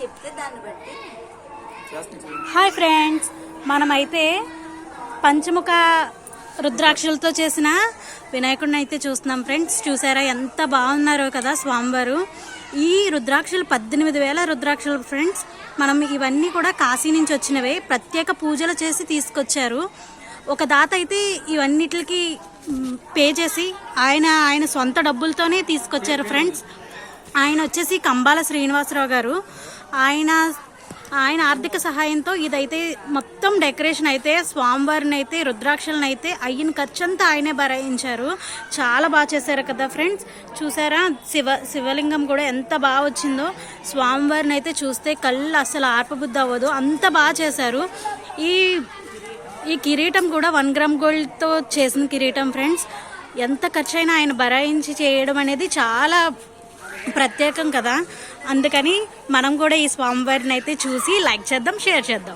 చెప్తే దాన్ని బట్టి. హాయ్ ఫ్రెండ్స్ మనమైతే పంచముఖ రుద్రాక్షలతో చేసిన వినాయకుడిని అయితే చూస్తున్నాం ఫ్రెండ్స్. చూసారా ఎంత బాగున్నారో కదా స్వామివారు. ఈ రుద్రాక్షలు పద్దెనిమిది వేల రుద్రాక్షలు ఫ్రెండ్స్. మనం ఇవన్నీ కూడా కాశీ నుంచి వచ్చినవే. ప్రత్యేక పూజలు చేసి తీసుకొచ్చారు. ఒక దాత అయితే ఇవన్నిటికి పే చేసి ఆయన ఆయన సొంత డబ్బులతోనే తీసుకొచ్చారు ఫ్రెండ్స్. ఆయన వచ్చేసి కంబాల శ్రీనివాసరావు గారు. ఆయన ఆయన ఆర్థిక సహాయంతో ఇదైతే మొత్తం డెకరేషన్ అయితే స్వామివారిని అయితే రుద్రాక్షలను అయితే అయిన ఖర్చు అంతా ఆయనే భరాయించారు చాలా బాగా చేశారు కదా ఫ్రెండ్స్. చూసారా? శివ శివలింగం కూడా ఎంత బాగా వచ్చిందో. స్వామివారిని అయితే చూస్తే కళ్ళు అసలు ఆర్పబుద్ధి అవ్వదు అంత బాగా చేశారు. ఈ ఈ కిరీటం కూడా వన్ గ్రామ్ గోల్డ్తో చేసిన కిరీటం ఫ్రెండ్స్. ఎంత ఖర్చు అయినా ఆయన భరాయించి చేయడం అనేది చాలా ప్రత్యేకం కదా. అందుకని మనం కూడా ఈ స్వామివారిని అయితే చూసి లైక్ చేద్దాం షేర్ చేద్దాం.